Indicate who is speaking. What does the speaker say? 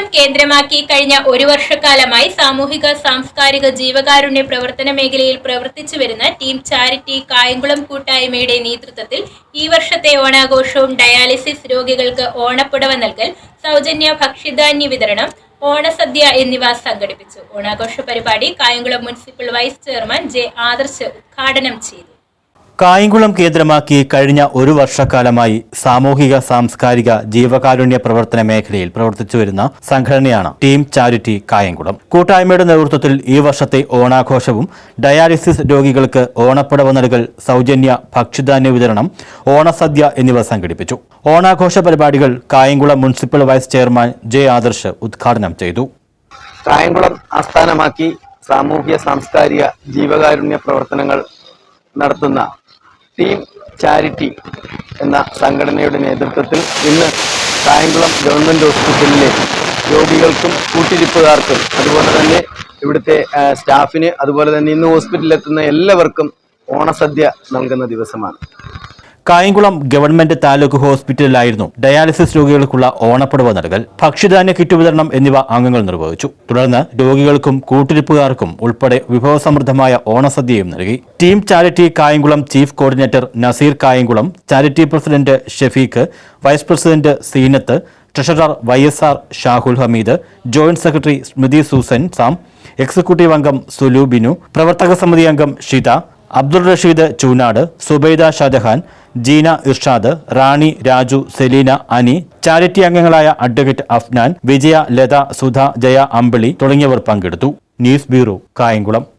Speaker 1: കായംകുളം കേന്ദ്രമാക്കി കഴിഞ്ഞ ഒരു വർഷക്കാലമായി സാമൂഹിക സാംസ്കാരിക ജീവകാരുണ്യ പ്രവർത്തന മേഖലയിൽ പ്രവർത്തിച്ചു വരുന്ന ടീം ചാരിറ്റി കായംകുളം കൂട്ടായ്മയുടെ നേതൃത്വത്തിൽ ഈ വർഷത്തെ ഓണാഘോഷവും ഡയാലിസിസ് രോഗികൾക്ക് ഓണപ്പുടവ നൽകൽ സൗജന്യ ഭക്ഷ്യധാന്യ വിതരണം ഓണസദ്യ എന്നിവ സംഘടിപ്പിച്ചു. ഓണാഘോഷ പരിപാടി Kayamkulam municipal vice chairman J Adarsh ഉദ്ഘാടനം ചെയ്തു.
Speaker 2: കായംകുളം കേന്ദ്രമാക്കി കഴിഞ്ഞ ഒരു വർഷക്കാലമായി സാമൂഹിക സാംസ്കാരിക ജീവകാരുണ്യ പ്രവർത്തന മേഖലയിൽ പ്രവർത്തിച്ചു വരുന്ന സംഘടനയാണ് ടീം ചാരിറ്റി കായംകുളം. കൂട്ടായ്മയുടെ നേതൃത്വത്തിൽ ഈ വർഷത്തെ ഓണാഘോഷവും ഡയാലിസിസ് രോഗികൾക്ക് ഓണപ്പടവ നൽകൽ സൗജന്യ ഭക്ഷ്യധാന്യ വിതരണം ഓണസദ്യ എന്നിവ സംഘടിപ്പിച്ചു. ഓണാഘോഷ പരിപാടികൾ Kayamkulam municipal vice chairman J Adarsh ഉദ്ഘാടനം ചെയ്തു.
Speaker 3: കായംകുളം ആസ്ഥാനമാക്കി സാമൂഹ്യ സാംസ്കാരിക ജീവകാരുണ്യ പ്രവർത്തനങ്ങൾ നടത്തുന്ന ടീം ചാരിറ്റി എന്ന സംഘടനയുടെ നേതൃത്വത്തിൽ ഇന്ന് കായംകുളം ഗവൺമെന്റ് ഹോസ്പിറ്റലിലെ രോഗികൾക്കും കൂട്ടിരിപ്പുകാർക്കും അതുപോലെ തന്നെ ഇവിടുത്തെ സ്റ്റാഫിന് അതുപോലെ തന്നെ ഇന്ന് ഹോസ്പിറ്റലിലെത്തുന്ന എല്ലാവർക്കും ഓണസദ്യ നൽകുന്ന ദിവസമാണ്.
Speaker 2: കായംകുളം ഗവൺമെന്റ് താലൂക്ക് ഹോസ്പിറ്റലിലായിരുന്നു ഡയാലിസിസ് രോഗികൾക്കുള്ള ഓണപ്പടവ് നൽകൽ ഭക്ഷ്യധാന്യ കിറ്റ് വിതരണം എന്നിവ അംഗങ്ങൾ നിർവഹിച്ചു. തുടർന്ന് രോഗികൾക്കും കൂട്ടിരിപ്പുകാർക്കും ഉൾപ്പെടെ വിഭവസമൃദ്ധമായ ഓണസദ്യയും നൽകി. Team charity Kayamkulam chief coordinator Naseer Kayamkulam charity president Shafeeq vice president Seenath treasurer Y S R Shahul Hameed joint secretary Smriti Susan Sam executive അംഗം സുലു ബിനു പ്രവർത്തക സമിതി അംഗം ഷിത അബ്ദുൾ റഷീദ് ചൂനാട് സുബൈദ ഷാജഹാൻ ജീന ഇർഷാദ് റാണി രാജു സെലീന അനി ചാരിറ്റി അംഗങ്ങളായ അഡ്വക്കേറ്റ് അഫ്നാൻ വിജയ ലത സുധ ജയ അമ്പിളി തുടങ്ങിയവർ പങ്കെടുത്തു. News bureau Kayamkulam.